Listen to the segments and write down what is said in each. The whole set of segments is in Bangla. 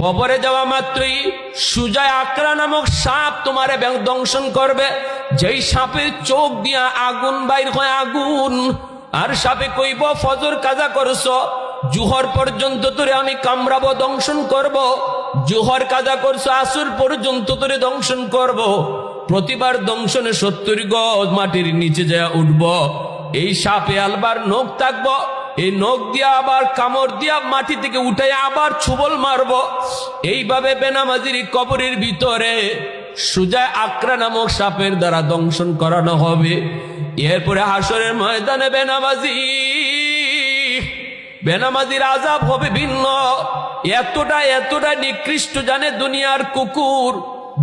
কবরে যাওয়া মাত্রই সুজায় আকরা নামক সাপ তোমারে দংশন করবে। যেই সাপের চোখ দিয়া আগুন বাইর হয় আগুন। আর সাপে কইব, ফজর কাজা করছ, জুহর পর্যন্ত তোরে আমি কামড়াবো, দংশন করব। জুহর কাজা করছ, আসর পর্যন্ত তোরে দংশন করব। প্রতিবার দংশনে সত্তর গজ মাটির নিচে যায় উঠব। এই সাপে আলবার নখ থাকব এই নখ দিয়া আবার কামড় দিয়া মাটি থেকে উঠাই আবার ছুবল মারব। এইভাবে বেনামাজির কবরের ভিতরে সুজায় আকরা নামক সাপের দ্বারা দংশন করানো হবে। এরপরে হাসরের ময়দানে বেনামাজি, বেনামাজির আজাব হবে ভিন্ন। এতটা এতটা নিকৃষ্ট জানে দুনিয়ার কুকুর।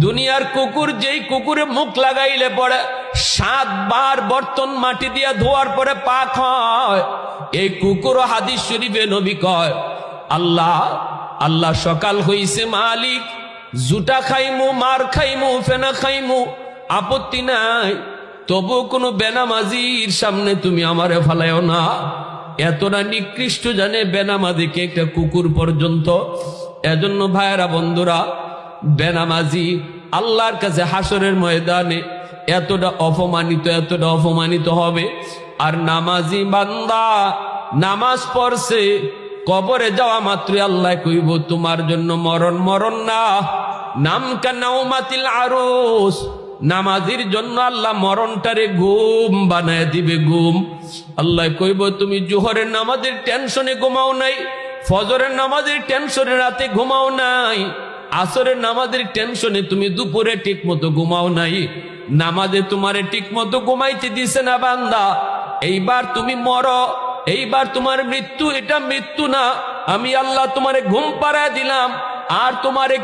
দুনিয়ার কুকুর যেই কুকুরে মুখ লাগাইলে পরে সাতবার বর্তন মাটি দিয়া ধোয়ার পরে পাক হয়। এই কুকুর হাদিস শরীফে নবী কয়, আল্লাহ আল্লাহ সকাল হইছে মালিক জুটা খাইমু, মার খাইমু, ফেনা খাইমু, আপত্তি নাই, তবু কোনো বেনামাজির সামনে তুমি আমারে ফালাইও না। এতটা নিকৃষ্ট জানে বেনামাজিকে একটা কুকুর পর্যন্ত? এজন্য ভাইয়েরা, বন্ধুরা, বেনামাজি আল্লাহর কাছে হাসরের ময়দানে এতটা অপমানিত এতটা অপমানিত হবে। আর নামাজি বান্দা নামাজ পড়ছে, কবরে যাওয়া মাত্র আল্লাহ কইব, তোমার জন্য মরণ মরণ না। নাম কানাউমাতিল আরুস। নামাজির জন্য আল্লাহ মরণটারে ঘুম বানায় দিবে, ঘুম। আল্লাহ কইব, তুমি জোহরের নামাজের টেনশনে ঘুমাও নাই, ফজরের নামাজের টেনশনে রাতে ঘুমাও নাই, আসরের নামাজের টেনশনে তুমি দুপুরে ঠিক মতো ঘুমাও নাই। নামাজে তোমারে ঠিক মতো ঘুমাইতে দিছে না বান্দা। এইবার তুমি মরো, এইবার তোমার মৃত্যু, এটা মৃত্যু না। আমি আল্লাহ তোমারে ঘুম পাড়ায় দিলাম, আর তোমারে